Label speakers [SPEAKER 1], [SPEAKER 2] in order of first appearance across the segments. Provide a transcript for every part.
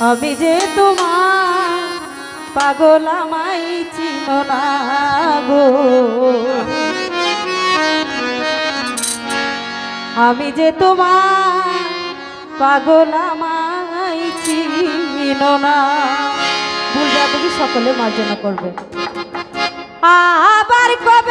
[SPEAKER 1] আমি যে তোমার পাগল আমাই না আমি যে তোমার পাগল আমাই চিন না। তুমি সকলে মার্জনা করবে। আবার কবে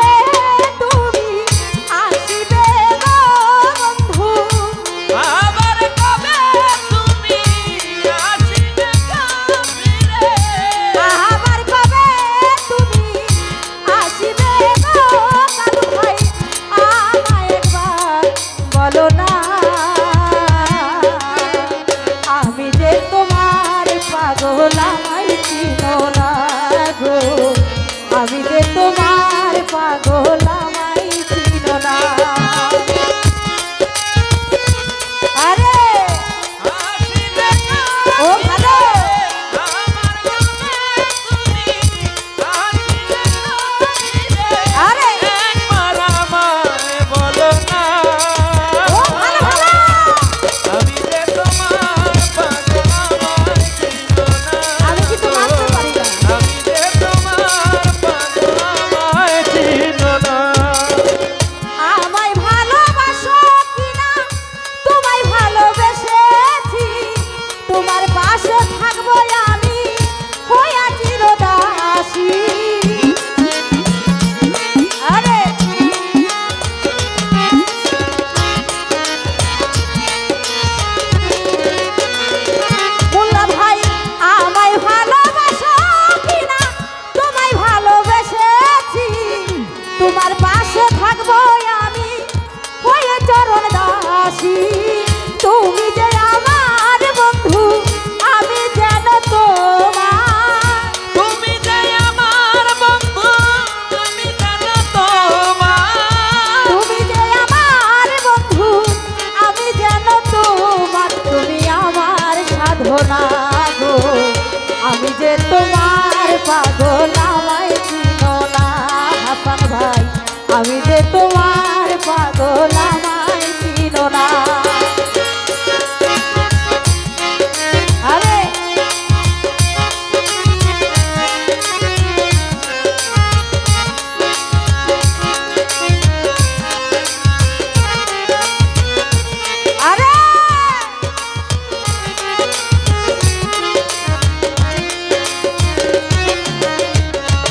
[SPEAKER 1] lado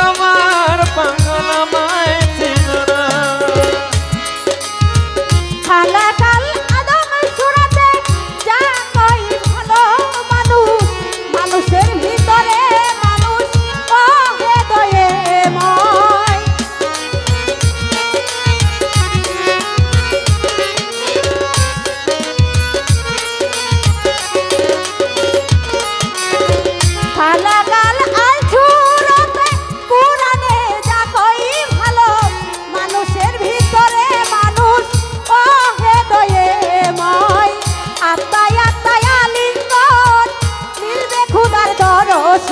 [SPEAKER 1] আমার পাঙ্গ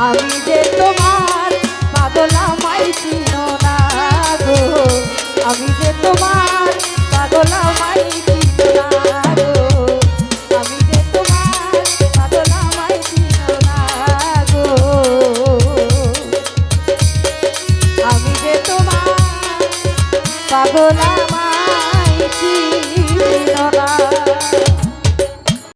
[SPEAKER 1] 啊